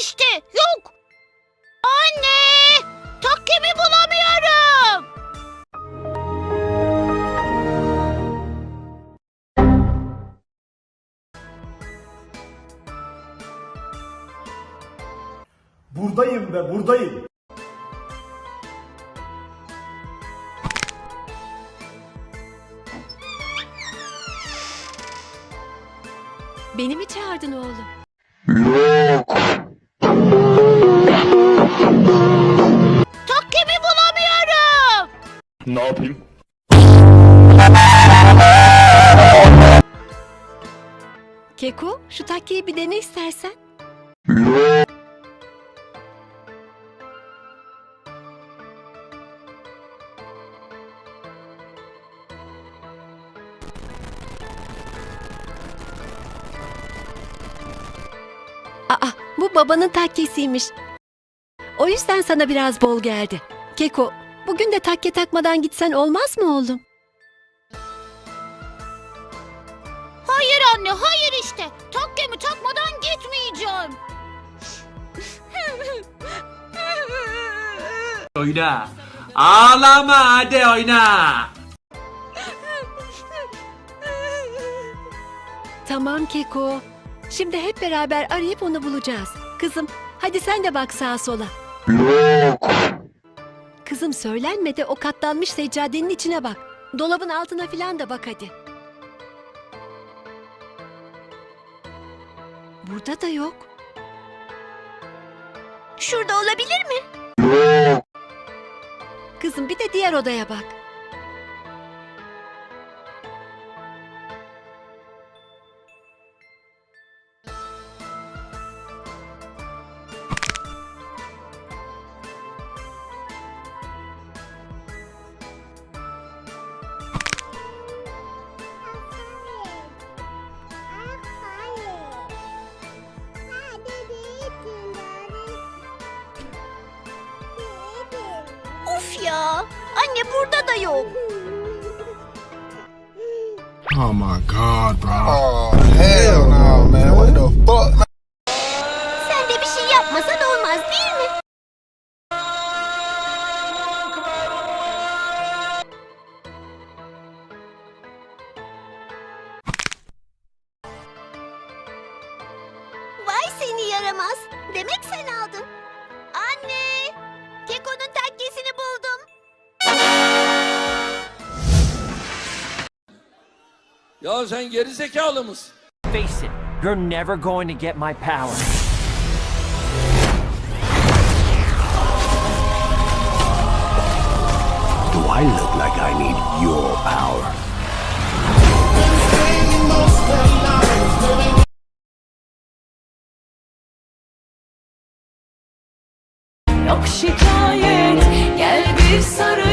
işte. Yok. Anne! Takkemi bulamıyorum. Buradayım ve buradayım. Beni mi çağırdın oğlum? Ne yapayım? Keko, şu takkeyi bir dene istersen. Aa, bu babanın takkesiymiş. O yüzden sana biraz bol geldi. Keko, bugün de takke takmadan gitsen olmaz mı oğlum? Hayır anne, hayır işte. Takkemi takmadan gitmeyeceğim. Oyna. Ağlama hadi oyna. Tamam Keko. Şimdi hep beraber arayıp onu bulacağız. Kızım, hadi sen de bak sağa sola. Kızım söylenme de o katlanmış seccadenin içine bak. Dolabın altına filan da bak hadi. Burada da yok. Şurada olabilir mi? Kızım bir de diğer odaya bak. Of ya. Anne burada da yok. Oh my god, bro. Oh hell no, man! What the fuck? man? Sen de bir şey yapmasan olmaz değil mi? Vay seni yaramaz. Demek sen aldın. Anne! Keko'nun Ya sen geri zekalı mısın? Face it, you're never going to get my power. Do I look like I need your power? Yok şikayet gel bir Aşkı